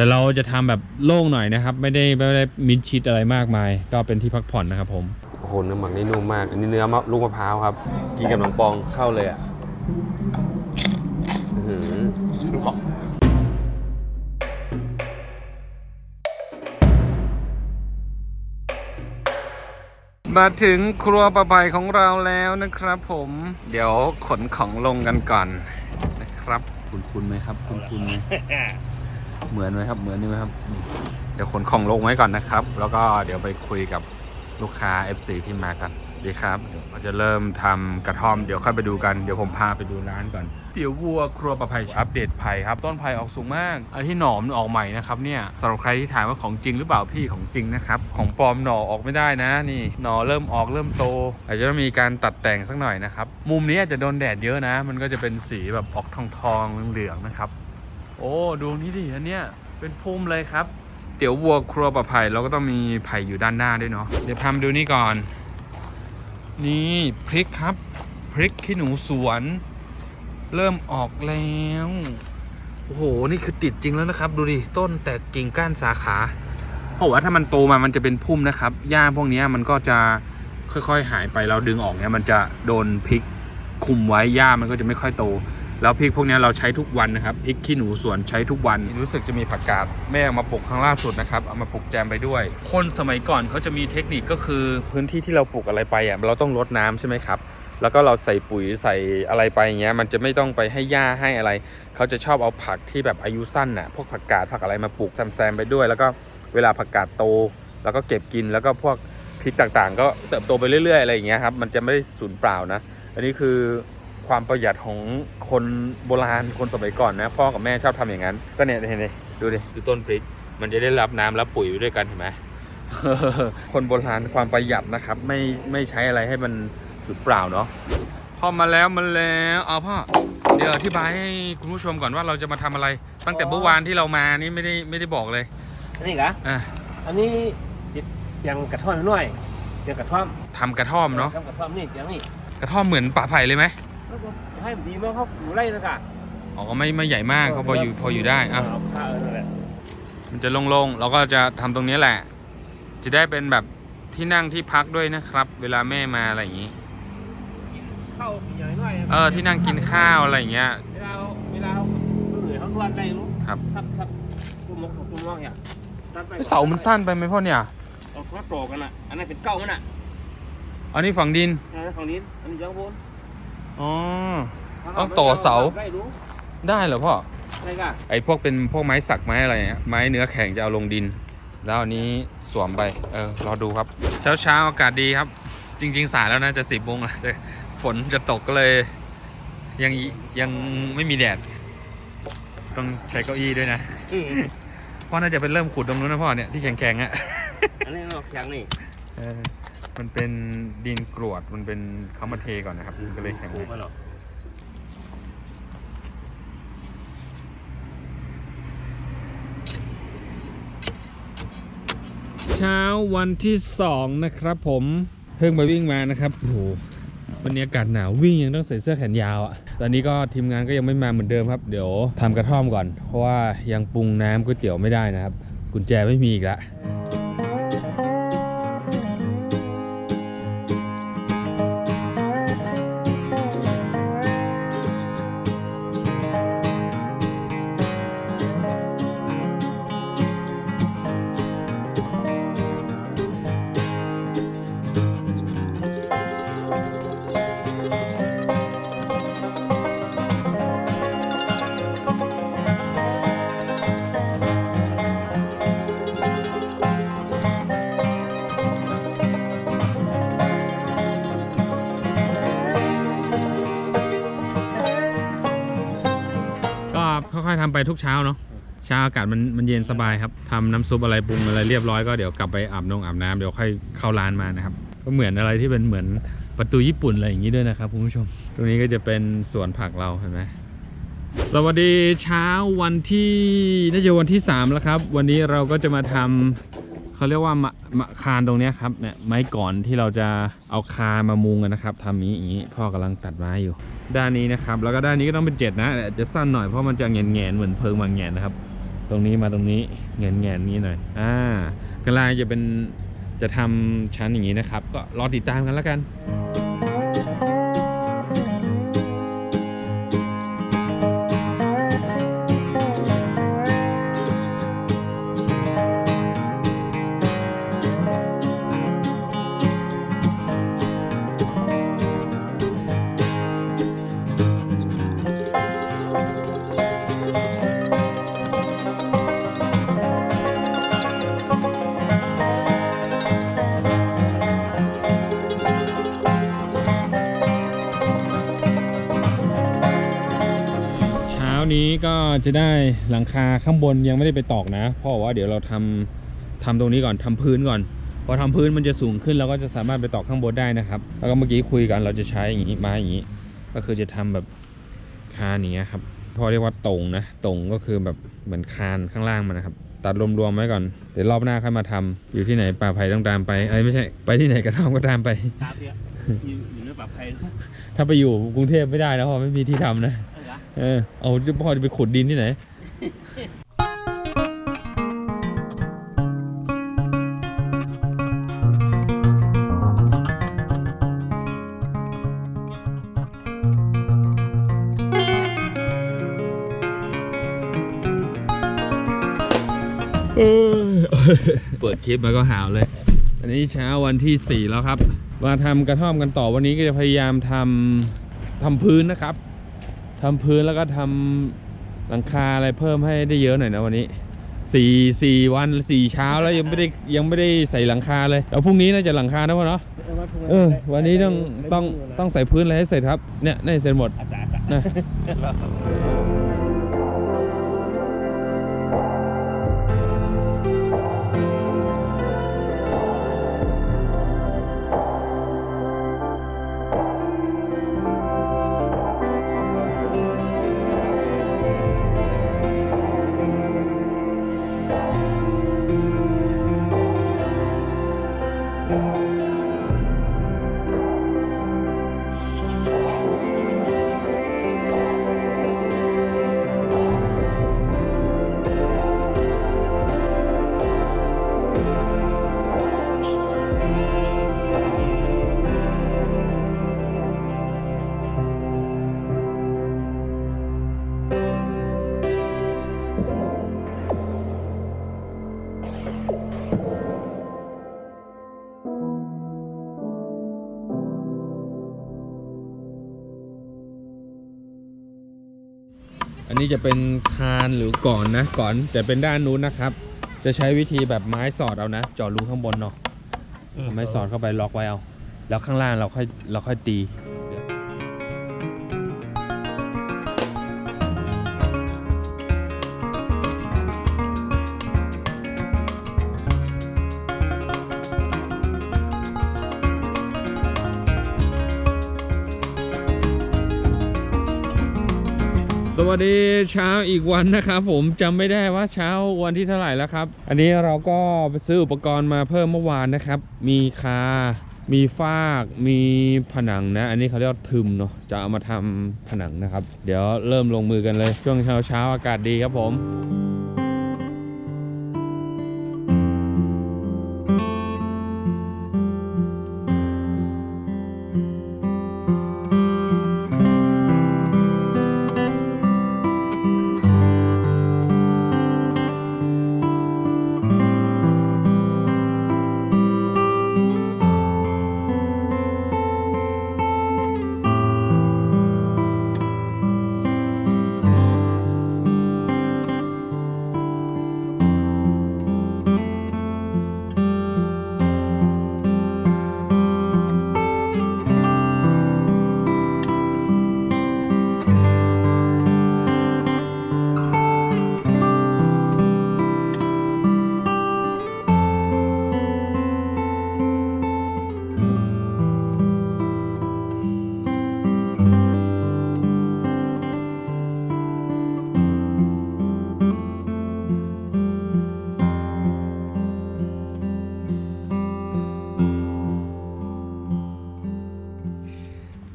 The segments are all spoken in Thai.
แต่เราจะทำแบบโล่งหน่อยนะครับ ไม่ได้ไม่ได้มิดชิดอะไรมากมาย ก็เป็นที่พักผ่อนนะครับผมโอ้โหเนื้อหมักนี่นุ่มมากอันนี้เนื้อมะลูกมะพร้าวครับ กินกับขนมปองเข้าเลยอะอื้อหือมาถึงครัวปลาใบของเราแล้วนะครับผม เดี๋ยวขนของลงกันก่อนนะครับ คุณคุณไหมครับ คุณคุณไหม เหมือนไหมครับ เหมือนนี่ไหมครับ เดี๋ยวขนของลงไว้ก่อนนะครับ แล้วก็เดี๋ยวไปคุยกับลูกค้า FC ที่มากันดีครับเดี๋ยวเราจะเริ่มทำกระท่อมเดี๋ยวค่อยไปดูกันเดี๋ยวผมพาไปดูร้านก่อนเดี๋ยววัวครัวประภัยอัปเดตไผ่ครับ ต้นไผ่ออกสูงมากอันที่หนอมออกใหม่นะครับเนี่ยสำหรับใครที่ถามว่าของจริงหรือเปล่าพี่ของจริงนะครับของปลอมหน่อออกไม่ได้นะนี่หน่อเริ่มออกเริ่มโต อาจจะต้องมีการตัดแต่งสักหน่อยนะครับมุมนี้อาจจะโดนแดดเยอะนะ มันก็จะเป็นสีแบบออกทองทองเหลืองๆนะครับ โอ้ดูนี่ดิอันเนี้ยเป็นพุ่มเลยครับ เดี๋ยววัวครัวปลาไผ่เราก็ต้องมีไผ่อยู่ด้านหน้าด้วยเนาะเดี๋ยวพามาดูนี่ก่อน นี่พริกครับพริกขี้หนูสวน เริ่มออกแล้วโอ้โหนี่คือติดจริงแล้วนะครับ ดูดิต้นแต่กิ่งก้านสาขาเพราะว่าถ้ามันโตมามันจะเป็นพุ่มนะครับหญ้าพวกนี้มันก็จะค่อยๆ หายไปเราดึงออกเนี้ยมันจะโดนพริกคุมไว้หญ้ามันก็จะไม่ค่อยโต แล้วพริกพวกเนี้ยเราใช้ทุกวันนะครับพริกขี้หนูสวนใช้ทุกวัน รู้สึกจะมีผักกาดแม่เอามาปลูกครั้งล่าสุดนะครับเอามาปลูกแจมไปด้วย คนสมัยก่อนเขาจะมีเทคนิคก็คือ พื้นที่ที่เราปลูกอะไรไปอะเราต้องรดน้ำใช่ไหมครับแล้วก็เราใส่ปุ๋ยใส่อะไรไปอย่างเงี้ยมันจะไม่ต้องไปให้หญ้าให้อะไร เขาจะชอบเอาผักที่แบบอายุสั้นน่ะพวกผักกาดผักอะไรมาปลูกแซมๆไปด้วย แล้วก็เวลาผักกาดโต แล้วก็เก็บกินแล้วก็พวกพริกต่างๆ ก็เติบโตไปเรื่อยๆอะไรอย่างเงี้ยครับมันจะไม่ได้สูญเปล่านะ อันนี้คือ ความประหยัดของคนโบราณคนสมัยก่อนนะ พ่อกับแม่ชอบทำอย่างนั้น ก็เนี่ยเห็นไหมดูดิดูต้นพริก มันจะได้รับน้ำรับปุ๋ยไปด้วยกันเห็นไหมคนโบราณความประหยัดนะครับ ไม่ไม่ใช้อะไรให้มันสูญเปล่าเนาะพ่อมาแล้วมาแล้วเอาพ่อเดี๋ยวอธิบายให้คุณผู้ชมก่อนว่าเราจะมาทำอะไร ตั้งแต่เมื่อวานที่เรามานี่ไม่ได้ไม่ได้บอกเลยอันนี้กะอะอันนี้ยังกระท่อมหน่อยยังกระท่อมทำกระท่อมเนาะทำกระท่อมนี่ยังนี่กระท่อมเหมือนป่าไผ่เลยไหม แล้วก็ให้มันดีมากเขาอยู่ไร่นะกะอ๋อไม่ไม่ใหญ่มากก็พออยู่พออยู่ได้อะเาเออนั่นแหละมันจะโล่งๆเราก็จะทำตรงนี้แหละ จะได้เป็นแบบที่นั่งที่พักด้วยนะครับ เวลาแม่มาอะไรอย่างนี้เข้าใหญ่หน่อยเออที่นั่งกินข้าวอะไรอย่างเงี้ย เวลาเวลาเขาเหนื่อยเขานวดได้รู้ครับ ทับทับกุมมองกุมมองอย่างตัดไปเสามันสั้นไปไหมพ่อเนี่ย เอามาโตกันอะอันนั้นเป็นเก้ามันอะอันนี้ฝังดิน อันนั้นฝั่งนี้อันนี้ยังบน อ๋อ ต้องต่อเสา ได้รู้ได้เหรอพ่อ ได้กะไอ้พวกเป็นพวกไม้สักไม้อะไรเงี้ยไม้เนื้อแข็งจะเอาลงดิน แล้วอันนี้สวมไป เออ รอดูครับ เช้าเช้าๆอากาศดีครับ จริง ๆ สายแล้วนะจะสิบโมงแล้วแต่ฝนจะตกก็เลย ยังยังไม่มีแดด ต้องใช้เก้าอี้ด้วยนะพ่อน่าจะเป็นเริ่มขุดตรงนู้นนะพ่อเนี่ยที่แข็งๆอะ อันนี้นอกแข็งนี่ เออ มันเป็นดินกรวด มันเป็นเขามาเทก่อนนะครับมันก็เลยแข็งปลูกมาหรอเช้าวันที่สองนะครับผมเพิ่งไปวิ่งมานะครับโอ้โหวันนี้อากาศหนาววิ่งยังต้องใส่เสื้อแขนยาวอะ่ะ ตอนนี้ก็ทีมงานก็ยังไม่มาเหมือนเดิมครับ เดี๋ยวทำกระท่อมก่อน เพราะว่ายังปรุงน้ำก๋วยเตี๋ยวไม่ได้นะครับ กุญแจไม่มีอีกละ ไปทุกเช้าเนาะเช้าอากาศมันมันเย็นสบายครับทำน้ำซุปอะไรปรุงอะไรเรียบร้อยก็เดี๋ยวกลับไปอาบนงอาบน้ำเดี๋ยวค่อยเข้าร้านมานะครับก็เหมือนอะไรที่เป็นเหมือนประตูญี่ปุ่นอะไรอย่างนี้ด้วยนะครับคุณผู้ชม ตรงนี้ก็จะเป็นสวนผักเราเห็นไหมสวัสดีเช้าวันที่น่าจะวันที่ 3 แล้วครับ วันนี้เราก็จะมาทำ เขาเรียกว่ามะมะคานตรงนี้ครับเนี่ยไม้ก่อนที่เราจะเอาคามามุงกันนะครับทำนี้อย่างนี้พ่อกำลังตัดไม้อยู่ ด้านนี้นะครับ แล้วก็ด้านนี้ก็ต้องเป็นเจ็ดนะแต่อาจจะสั้นหน่อยเพราะมันจะแงนๆเหมือนเพิงบางแงนนะครับ ตรงนี้มาตรงนี้แงนแงนนี้หน่อยอ่ากระลายจะเป็นจะทำชั้นอย่างนี้นะครับ ก็รอติดตามกันแล้วกัน จะได้หลังคาข้างบนยังไม่ได้ไปตอกนะเพราะว่าเดี๋ยวเราทำทำตรงนี้ก่อนทำพื้นก่อนพอทำพื้นมันจะสูงขึ้นเราก็จะสามารถไปตอกข้างบนได้นะครับ แล้วก็เมื่อกี้คุยกันเราจะใช้อย่างนี้ไม้อย่างนี้ ก็คือจะทำแบบคานอย่างเงี้ยครับพอเรียกว่าตรงนะตรงก็คือแบบเหมือนคานข้างล่างมันนะครับตัดรวมๆไว้ก่อน เดี๋ยวรอบหน้าค่อยมาทำอยู่ที่ไหนป่าไผ่ต้องตามไปเอ้ยไม่ใช่ ไปที่ไหนกระท่อมก็ตามไปตามเนี่ยอยู่อยู่ในปรับใครนะถ้าไปอยู่กรุงเทพไม่ได้แล้วเพราะไม่มีที่ทำนะ เอาละเออ เอาจะพ่อจะไปขุดดินที่ไหนเปิดคลิปมาก็หาวเลย อันนี้เช้าวันที่ 4 แล้วครับ มาทำกระท่อมกันต่อวันนี้ก็จะพยายามทำทำพื้นนะครับ ทำพื้นแล้วก็ทำหลังคาอะไรเพิ่มให้ได้เยอะหน่อยนะวันนี้สี่สี่วันสี่เช้าแล้วยังไม่ได้ยังไม่ได้ใส่หลังคาเลยแล้วพรุ่งนี้น่าจะหลังคานะพ่อเนาะเออวันนี้ต้องต้องต้องใส่พื้นอะไรให้เสร็จครับเนี่ยน่าจะเสร็จหมดอาจารย์นะ นนี้จะเป็นคานหรือก่อนนะก่อนแต่เป็นด้านนู้นนะครับ จะใช้วิธีแบบไม้สอดเอานะเจาะรูข้างบนเนาะเอาไม้สอดเข้าไปล็อกไว้เอา แล้วข้างล่างเราค่อยเราค่อยตี สวัสดีเช้าอีกวันนะครับผมจำไม่ได้ว่าเช้าวันที่เท่าไหร่แล้วครับ อันนี้เราก็ไปซื้ออุปกรณ์มาเพิ่มเมื่อวานนะครับ มีคา มีฟากมีผนังนะ อันนี้เขาเรียกทึมเนาะจะเอามาทำผนังนะครับ เดี๋ยวเริ่มลงมือกันเลย ช่วงเช้าเช้าอากาศดีครับผม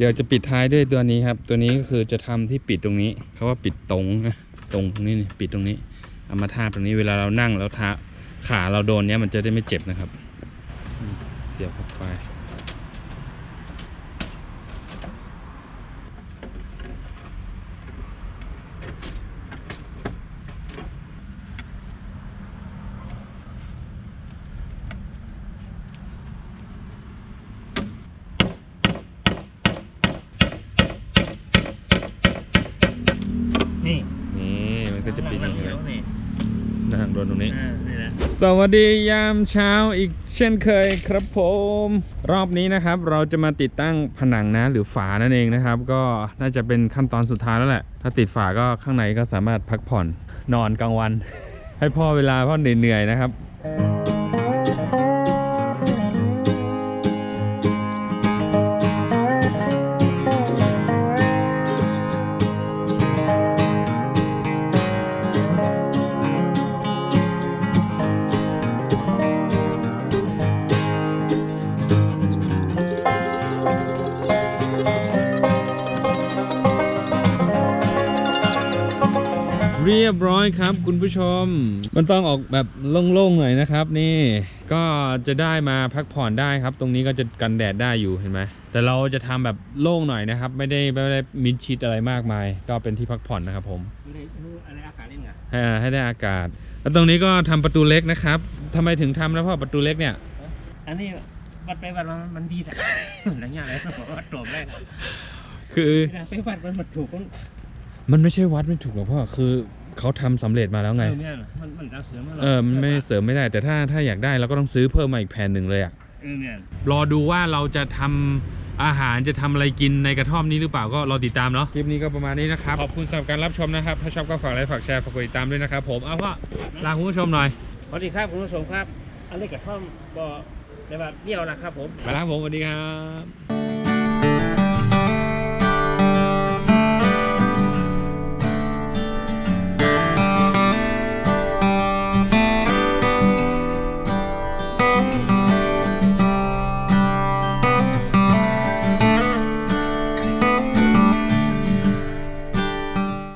ดี๋ยวจะปิดท้ายด้วยตัวนี้ครับ ตัวนี้ก็คือจะทำที่ปิดตรงนี้เขาว่าปิดตรงนะตรงตรงนี้นี่ปิดตรงนี้เอามาทาบตรงนี้เวลาเรานั่งแล้วท้าขาเราโดนเนี้ยมันจะได้ไม่เจ็บนะครับ เสียบเข้าไป นี่ นี่มันก็จะเป็นอย่างนี้ นี่ นั่งโดนต รงนี้อ่านี่นะสวัสดียามเช้าอีกเช่นเคยครับผม รอบนี้นะครับเราจะมาติดตั้งผนังนะหรือฝานั่นเองนะครับ ก็น่าจะเป็นขั้นตอนสุดท้ายแล้วแหละ ถ้าติดฝาก็ข้างในก็สามารถพักผ่อนนอนกลางวัน ให้พ่อเวลาพ่อเหนื่อยๆนะครับ อยครับ คุณผู้ชม มันต้องออกแบบโล่งๆหน่อยนะครับ นี่ก็จะได้มาพักผ่อนได้ครับ ตรงนี้ก็จะกันแดดได้อยู่เห็นไหมแต่เราจะทำแบบโล่งหน่อยนะครับ ไม่ได้ไม่ได้มิดชิดอะไรมากมาย ก็เป็นที่พักผ่อนนะครับผมอะไรอะไรอากาศเล่นไงให้ให้ได้อากาศ แล้วตรงนี้ก็ทำประตูเล็กนะครับทำไมถึงทำแล้วพ่อประตูเล็กเนี่ย อันนี้วัดไปวัดมามันดีสักหลังอย่างไรต้องบอกว่าโดดแรกคือเวลาไปวัดมันมันถูกมันมันไม่ใช่วัดไม่ถูกหรอกพ่อคือ เขาทำสำเร็จมาแล้วเอไงอเนี่ยมันมันจะเสือมาเออมันไม่เสริมไม่ได้ แต่ถ้าถ้าอยากได้เราก็ต้องซื้อเพิ่มมาอีกแผ่นหนึ่งเลยอะเออเนี่ยรอดูว่าเราจะทำอาหารจะทำอะไรกินในกระท่อมนี้หรือเปล่าก็รอติดตามเนาะคลิปนี้ก็ประมาณนี้นะครับ ขอบคุณสำหรับการรับชมนะครับ ถ้าชอบก็ฝากไลค์ฝากแชร์ฝากกดติดตามด้วยนะครับผมเอาพ่อลาคุณผู้ชมหน่อยสวัสดีครับคุณผู้ชมครับอันนี้กระท่อมบ่ในแบบเดี่ยวนะครับผม ไปแล้วครับผมสวัสดีครับ